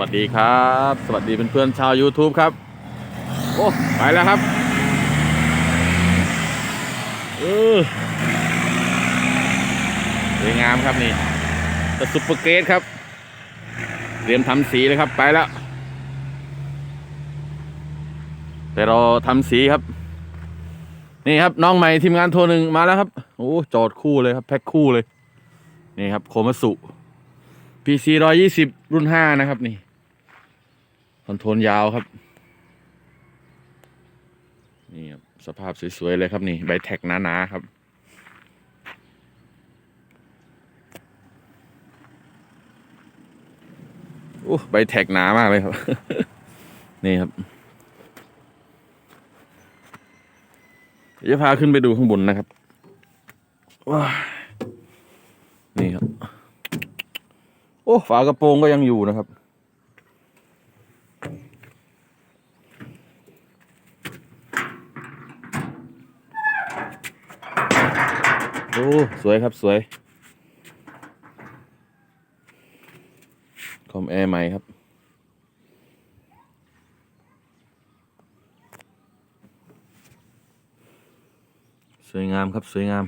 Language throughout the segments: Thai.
วัสดีครับ สวัสดีเพื่อนๆชาว YouTube ครับ โอ้ไปแล้วครับเออสวยงามครับนี่ตะซุปเปอร์เกรดครับ เตรียมทำสีเลยครับไปแล้ว แต่เราทำสีครับ นี่ครับน้องใหม่ทีมงานโทรหนึ่งมาแล้วครับ โอ้จอดคู่เลยครับ แพ็คคู่เลย นี่ครับโคมาสุ PC ร้อยยี่สิบรุ่นห้านะครับ นี่ คอนโทรลยาวครับ นี่ครับ สภาพสวย ๆ เลยครับนี่ ใบแท็กหนา ๆ ครับ โอ้ใบแท็กหนามากเลยครับ นี่ครับ เดี๋ยวจะพาขึ้นไปดูข้างบนนะครับว้านี่ครับ โอ้ ฝากระโปรงก็ยังอยู่นะครับ โอ้ สวยครับสวย คอมแอร์ใหม่ครับ สวยงามครับสวยงาม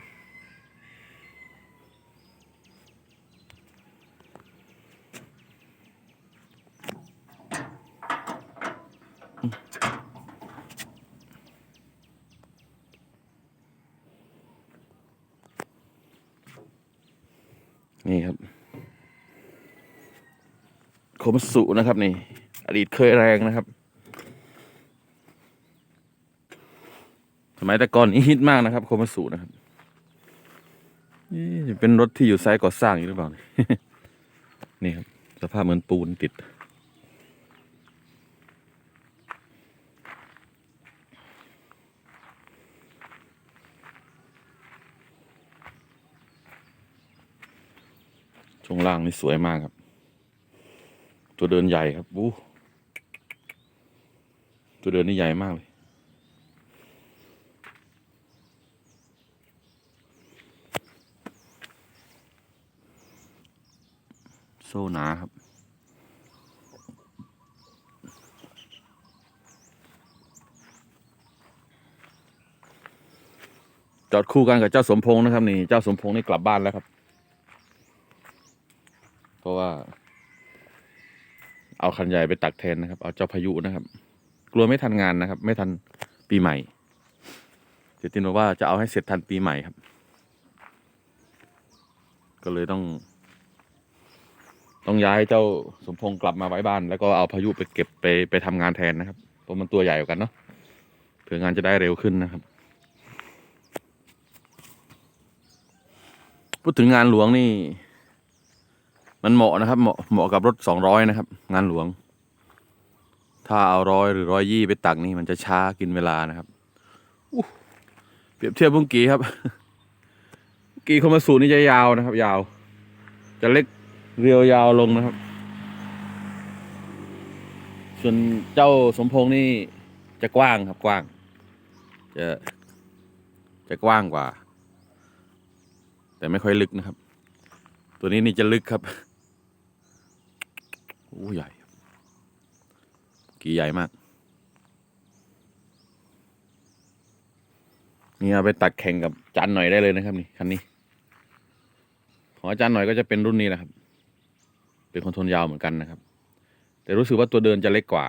นี่ครับโคมสุนะครับนี่ อดีตเคยแรงนะครับ สมัยแต่ก่อนนี้ฮิตมากนะครับ โคมสุนะครับนี่เป็นรถที่อยู่ไซต์ก่อสร้างอยู่หรือเปล่า นี่ครับ สภาพเหมือนปูนติด ช่วงล่างนี่สวยมากครับ ตัวเดินใหญ่ครับบูตัวเดินนี่ใหญ่มากเลย โซ่หนาครับจอดคู่กันกับเจ้าสมพงษ์นะครับนี่ เจ้าสมพงษ์นี่กลับบ้านแล้วครับ เพราะว่า เอาคันใหญ่ไปตักแทนนะครับ เอาเจ้าพายุนะครับ กลัวไม่ทันงานนะครับ ไม่ทันปีใหม่เจตินบอกว่าจะเอาให้เสร็จทันปีใหม่ครับ ก็เลยต้อง ต้องย้ายเจ้าสมพงษ์กลับมาไว้บ้าน แล้วก็เอาพายุไปเก็บไปไปทำงานแทนนะครับเพราะมันตัวใหญ่กว่ากันเนาะเผื่องานจะได้เร็วขึ้นนะครับ พูดถึงงานหลวงนี่ มันเหมาะนะครับเหมาะเหมาะกับรถสองร้อยนะครับ งานหลวง ถ้าเอาร้อยหรือร้อยยี่ไปตักนี่มันจะช้ากินเวลานะครับเปรียบเทียบบุ้งกีครับกีคอมาสูนี่จะยาวนะครับ ยาว จะเล็กเรียวยาวลงนะครับ ส่วนเจ้าสมพงษ์นี่จะกว้างครับกว้าง จะจะกว้างกว่า แต่ไม่ค่อยลึกนะครับ ตัวนี้นี่จะลึกครับ โอ้ใหญ่ กี่ใหญ่มาก นี่เอาไปตักแข่งกับจานหน่อยได้เลยนะครับ นี่คันนี้ ของอาจารย์หน่อยก็จะเป็นรุ่นนี้แหละครับ เป็นคอนทรลยาวเหมือนกันนะครับ แต่รู้สึกว่าตัวเดินจะเล็กกว่า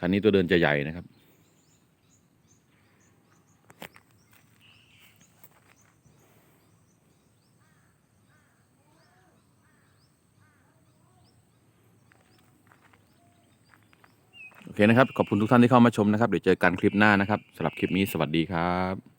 คันนี้ตัวเดินจะใหญ่นะครับ เคนะครับ ขอบคุณทุกท่านที่เข้ามาชมนะครับ เดี๋ยวเจอกันคลิปหน้านะครับสำหรับคลิปนี้สวัสดีครับ